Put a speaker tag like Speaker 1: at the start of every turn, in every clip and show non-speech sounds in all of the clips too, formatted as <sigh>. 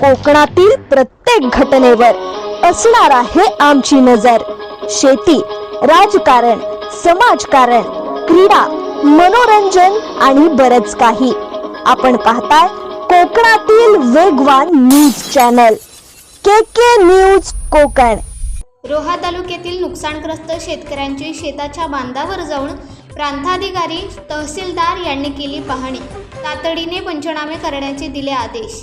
Speaker 1: कोकणातील प्रत्येक घटनेवर असणार आहे आमची नजर. शेती राजकारण समाजकारण क्रीडा मनोरंजन आणि बरच काही. आपण पाहताय कोकणातील वेगवान news channel. K K news Konkan.
Speaker 2: Roha तालुक्यातील नुकसानग्रस्त शेतकऱ्यांची शेताच्या बांधावर जाऊन प्रांताधिकारी तहसीलदार यांनी केली पाहणी. तातडीने पंचनामे करण्याचे दिले आदेश.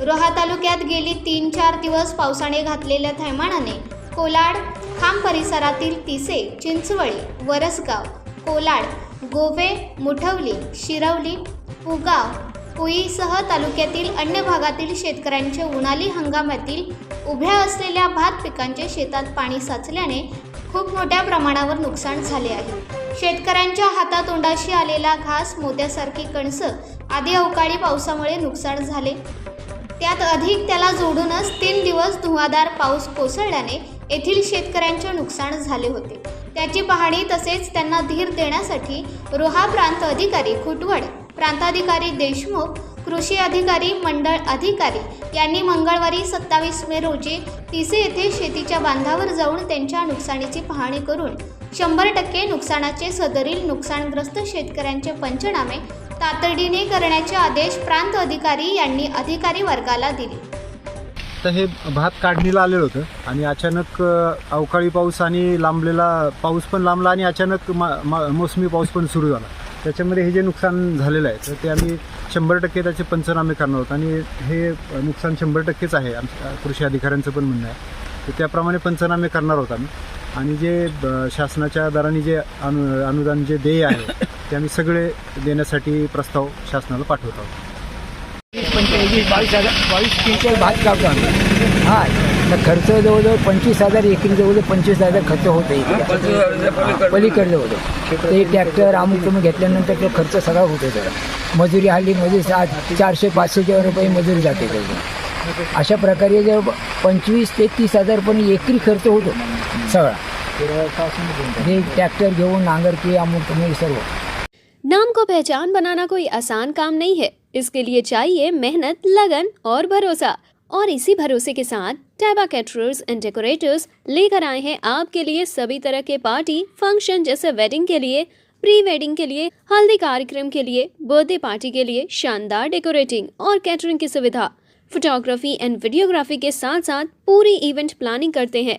Speaker 2: रोहा तालुक्यात गेली तीन चार दिवस पावसाने घातलेल्या थैमानाने कोलाड खांब परिसरातील तिसे चिंचवळी वरसगाव कोलाड गोवे मुठवली शिरवली पुगाव पुईसह तालुक्यातील अन्य भागातील शेतकऱ्यांचे उन्हाळी हंगामातील उभ्या असलेल्या भात पिकांचे शेतात पाणी साचल्याने खूप मोठ्या प्रमाणावर नुकसान झाले आहे. शेतकऱ्यांच्या हातातोंडाशी आलेला घास मोत्यासारखी कणसं आदी अवकाळी पावसामुळे नुकसान झाले. त्यात अधिक त्याला जोडूनच तीन दिवस धुवाधार पाऊस कोसळल्याने येथील शेतकऱ्यांचे नुकसान झाले होते. त्याची पाहणी तसेच त्यांना धीर देण्यासाठी रोहा प्रांत अधिकारी खुटवड प्रांताधिकारी देशमुख कृषी अधिकारी मंडळ अधिकारी यांनी मंगळवारी सत्तावीस मे रोजी तिसे येथे शेतीच्या बांधावर जाऊन त्यांच्या नुकसानीची पाहणी करून शंभर टक्के नुकसानाचे सदरील नुकसानग्रस्त शेतकऱ्यांचे पंचनामे तातडीने करण्याचे आदेश प्रांत अधिकारी यांनी अधिकारी वर्गाला दिले.
Speaker 3: तर हे भात काढणीला आलेलं होतं आणि अचानक अवकाळी पाऊस आणि लांबलेला पाऊस पण लांबला आणि अचानक मा मा- मोसमी पाऊस पण सुरू झाला. त्याच्यामध्ये हे जे नुकसान झालेलं आहे तर ते आम्ही शंभर टक्के त्याचे पंचनामे करणार आहोत आणि हे नुकसान शंभर टक्केच आहे. आमच्या कृषी अधिकाऱ्यांचं पण म्हणणं आहे. तर त्याप्रमाणे पंचनामे करणार आहोत आम्ही. आणि जे ब- शासनाच्या दराने जे अनु अनुदान जे देय आहे <laughs> ते आम्ही सगळे देण्यासाठी प्रस्ताव शासनाला पाठवत. आहोत
Speaker 4: पंचवीस बावीस हजार बावीस क्विंटल भात काढतो आम्ही. हा तर खर्च जवळजवळ पंचवीस हजार एकरी जवळजवळ पंचवीस हजार खर्च होतो इकडे पलीकडलं होतं ते ट्रॅक्टर अमुक तुम्ही घेतल्यानंतर तो खर्च सगळा होतो त्याला मजुरी हल्ली मजुरी सात चारशे पाचशे रुपये मजुरी जाते त्याची. अशा प्रकारे जर पंचवीस ते तीस हजार पण एकरी खर्च होतो. नांगरकी अमुक सर्व.
Speaker 5: नाम को पहचान बनाना कोई आसान काम नहीं है। इसके लिए चाहिए मेहनत, लगन और भरोसा। और इसी भरोसे के साथ टैबा कैटरर्स एंड डेकोरेटर्स लेकर आए हैं आपके लिए सभी तरह के पार्टी फ़ंक्शन जैसे वेडिंग के लिए प्री वेडिंग के लिए, हल्दी कार्यक्रम के लिए बर्थडे पार्टी के लिए शानदार डेकोरेटिंग और कैटरिंग की सुविधा। फोटोग्राफी एंड वीडियोग्राफी के साथ साथ पूरी इवेंट प्लानिंग करते हैं।